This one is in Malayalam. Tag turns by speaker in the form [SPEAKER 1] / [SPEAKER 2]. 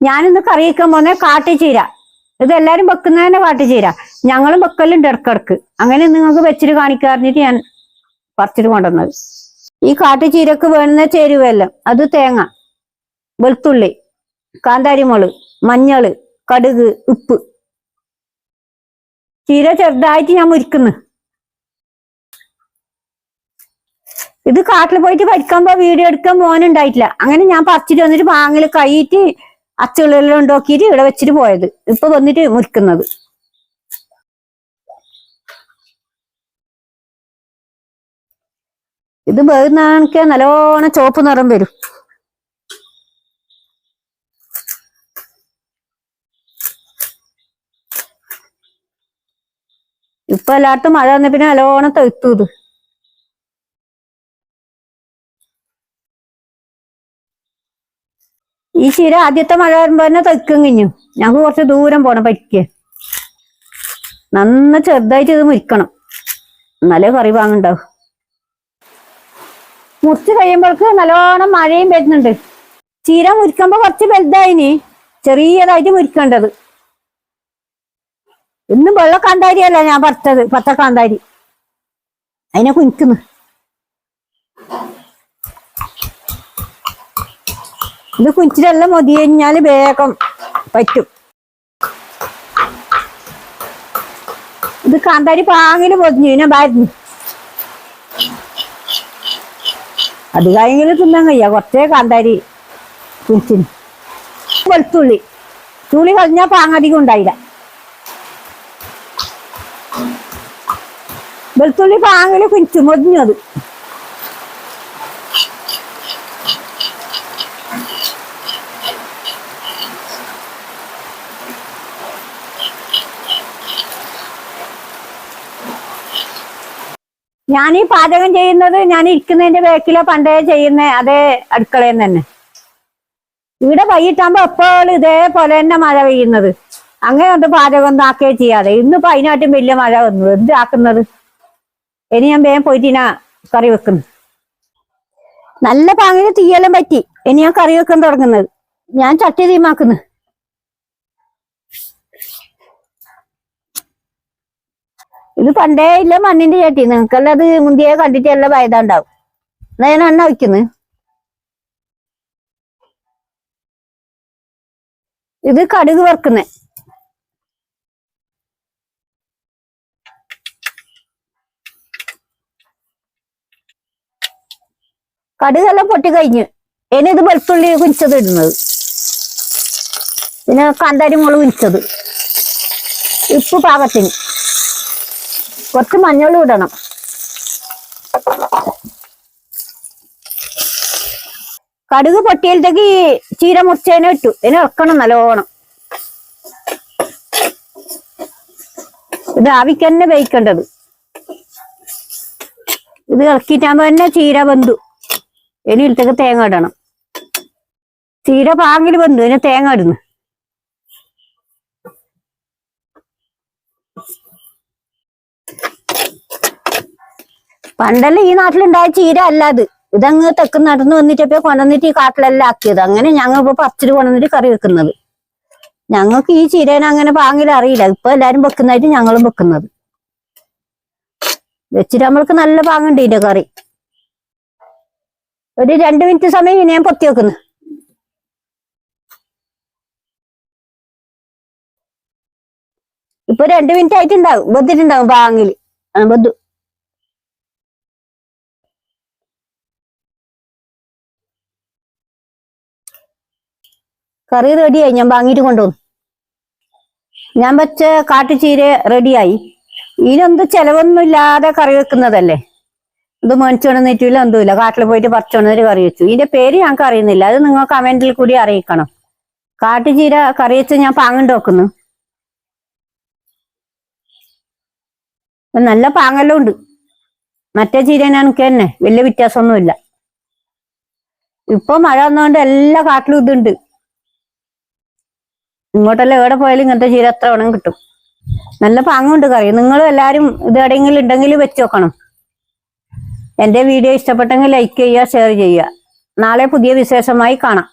[SPEAKER 1] ഞാനിന്ന് കറി വയ്ക്കാൻ പോന്നെ കാട്ടുചീര ഇത് എല്ലാരും വെക്കുന്ന വെക്കുന്നതന്നെ കാട്ടുചീര ഞങ്ങളും വെക്കലുണ്ട് ഇടക്കിടക്ക്. അങ്ങനെ നിങ്ങൾക്ക് വെച്ചിട്ട് കാണിക്കാറിഞ്ഞിട്ട് ഞാൻ പറിച്ചിട്ട് കൊണ്ടുവന്നത്. ഈ കാട്ടുചീരക്ക് വേണുന്ന ചേരുവെല്ലാം അത് തേങ്ങ വെളുത്തുള്ളി കാന്താരിമുൾ മഞ്ഞൾ കടുക് ഉപ്പ്. ചീര ചെറുതായിട്ട് ഞാൻ മുരിക്കുന്നു. ഇത് കാട്ടിൽ പോയിട്ട് പഠിക്കുമ്പോ വീഡിയോ എടുക്കാൻ മോനുണ്ടായിട്ടില്ല അങ്ങനെ ഞാൻ പറിച്ചിട്ട് വന്നിട്ട് വാങ്ങൽ കൈയിട്ട് അച്ചുകളെല്ലാം ഉണ്ടാക്കിയിട്ട് ഇവിടെ വെച്ചിട്ട് പോയത്. ഇപ്പൊ വന്നിട്ട് മുറിക്കുന്നത്. ഇത് വേണക്ക നല്ലോണം ചോപ്പ് നിറം വരും. ഇപ്പൊ എല്ലാട്ടും മഴ വന്ന പിന്നെ നല്ലോണം തെത്തു ഈ ചീര ആദ്യത്തെ മഴ വരുമ്പോ തന്നെ തെക്കും കഴിഞ്ഞു. ഞങ്ങൾക്ക് കുറച്ച് ദൂരം പോണം പരിക്ക്. നന്ന ചെറുതായിട്ട് ഇത് മുരിക്കണം. എന്നാലേ കറി വാങ്ങണ്ടാവും. മുറിച്ച് കഴിയുമ്പോൾക്ക് നല്ലോണം മഴയും വരുന്നുണ്ട്. ചീര മുരിക്കുമ്പോ കുറച്ച് വലുതായിനി. ചെറിയതായിട്ട് മുരിക്കേണ്ടത്. ഇന്നും വെള്ള കാന്താരിയല്ല ഞാൻ പറിച്ചത് പച്ച കാന്താരി അതിനെ കുനിക്കുന്നു. ഇത് കുനിച്ചിട്ടെല്ലാം മതി കഴിഞ്ഞാൽ വേഗം പറ്റും. ഇത് കാന്താരി പാങ്ങിന് പൊതിഞ്ഞു ഞാൻ ബാരുന്നു. അത് കഴിഞ്ഞിട്ട് തിന്നാൻ കഴിയ കുറച്ചേ കാന്താരി കുനിച്ചിന് വെളുത്തുള്ളി. തുള്ളി കളഞ്ഞാ പാങ്ങധികം ഉണ്ടായില്ല. വെളുത്തുള്ളി പാങ്ങിന് കുഞ്ചു മൊതിഞ്ഞു അത്. ഞാൻ ഈ പാചകം ചെയ്യുന്നത് ഞാൻ ഇരിക്കുന്നതിന്റെ ബാക്കിലെ പണ്ടേ ചെയ്യുന്ന അതേ അടുക്കളയിൽ തന്നെ. ഇവിടെ വൈകിട്ടാകുമ്പോ എപ്പോഴും ഇതേപോലെ തന്നെ മഴ പെയ്യുന്നത്. അങ്ങനെ ഒന്ന് പാചകം ഒന്നും ആക്കുകയോ ചെയ്യാതെ. ഇന്നിപ്പോ അതിനായിട്ടും വലിയ മഴ വന്നു. എന്ത് ആക്കുന്നത്? ഇനി ഞാൻ വേഗം പോയിട്ട് ഞാൻ കറി വെക്കുന്നു. നല്ല പാങ്ങിന് തീയെല്ലാം പറ്റി. ഇനി ഞാൻ കറി വെക്കാൻ തുടങ്ങുന്നത്. ഞാൻ ചട്ടി തീമാക്കുന്നു ഇത് പണ്ടേ ഇല്ല മണ്ണിന്റെ ചട്ടി. നിങ്ങൾക്കെല്ലാം അത് മുന്തിയെ കണ്ടിട്ട് എല്ലാം വയതാണ്ടാവും എന്നാ ഞാൻ എണ്ണ വയ്ക്കുന്നു ഇത് കടുക് വറുക്കുന്നേ. കടുകെല്ലാം പൊട്ടി കഴിഞ്ഞു ഇനി ഇത് വെളുത്തുള്ളി കുഞ്ചത് ഇടുന്നത്. പിന്നെ കാന്താരി മുളക് കുഞ്ചത് ഉപ്പ് പാകത്തിന്. കുറച്ച് മഞ്ഞളും ഇടണം. കടുക് പൊട്ടിയതിലേക്ക് ചീര മുറിച്ചതിനെ ഇട്ടു. ഇതിനെ ഇറക്കണം നല്ലോണം. ഇത് ആവിക്ക് തന്നെ വേവിക്കേണ്ടത്. ഇത് ഇളക്കിയിട്ടാകുമ്പോ തന്നെ ചീര ബന്ധു ഇനി ഇടത്തേക്ക് തേങ്ങ ഇടണം. ചീര പാങ്ങിൽ ബന്ധു ഇതിന് തേങ്ങ ഇടുന്നു. പണ്ടെല്ലാം ഈ നാട്ടിലുണ്ടായ ചീര അല്ല അത്. ഇതങ്ങ് തെക്ക് നടന്നു വന്നിട്ടപ്പോ കൊണ്ടുവന്നിട്ട് ഈ കാട്ടിലെല്ലാം ആക്കിയത്. അങ്ങനെ ഞങ്ങൾ ഇപ്പൊ പറിച്ചിട്ട് കൊണ്ടുവന്നിട്ട് കറി വെക്കുന്നത്. ഞങ്ങൾക്ക് ഈ ചീരേനെ അങ്ങനെ പാങ്ങിൽ അറിയില്ല. ഇപ്പൊ എല്ലാരും വെക്കുന്നതായിട്ട് ഞങ്ങളും വെക്കുന്നത്. വെച്ചിട്ട് നമ്മൾക്ക് നല്ല പാങ്ങുണ്ട് ഇതിന്റെ കറി. ഒരു രണ്ടു മിനിറ്റ് സമയം ഞാൻ പൊത്തി വെക്കുന്നു. ഇപ്പൊ രണ്ടു മിനിറ്റ് ആയിട്ടുണ്ടാവും. വെത്തിട്ടുണ്ടാവും പാങ്ങിൽ. ആ കറി റെഡിയായി ഞാൻ വാങ്ങിയിട്ട് കൊണ്ടുവന്നു. ഞാൻ വെച്ച കാട്ടുചീര റെഡിയായി ഇതിനൊന്നും ചെലവൊന്നും ഇല്ലാതെ കറി വെക്കുന്നതല്ലേ? ഇത് മേടിച്ചോണ്ടെന്നിട്ടില്ല ഒന്നുമില്ല കാട്ടിൽ പോയിട്ട് പറിച്ചോണ്ടൊരു കറി വെച്ചു. ഇതിന്റെ പേര് ഞങ്ങൾക്ക് അറിയുന്നില്ല അത് നിങ്ങൾ കമന്റിൽ കൂടി അറിയിക്കണം. കാട്ടുചീര കറി വെച്ച് ഞാൻ പാങ്ങണ്ട് വെക്കുന്നു. നല്ല പാങ്ങെല്ലാം ഉണ്ട്. മറ്റേ ചീരനാണെങ്കിൽ തന്നെ വലിയ വ്യത്യാസമൊന്നുമില്ല. ഇപ്പൊ മഴ വന്നതുകൊണ്ട് എല്ലാ കാട്ടിലും ഇതുണ്ട്. ഇങ്ങോട്ടെല്ലാം എവിടെ പോയാലും ഇങ്ങനത്തെ ചീര എത്ര വേണം കിട്ടും. നല്ല പാങ്ങുണ്ട് കറി. നിങ്ങൾ എല്ലാവരും ഇത് എവിടെയെങ്കിലും ഉണ്ടെങ്കിൽ വെച്ച് നോക്കണം. എന്റെ വീഡിയോ ഇഷ്ടപ്പെട്ടെങ്കിൽ ലൈക്ക് ചെയ്യുക ഷെയർ ചെയ്യുക. നാളെ പുതിയ വിശേഷമായി കാണാം.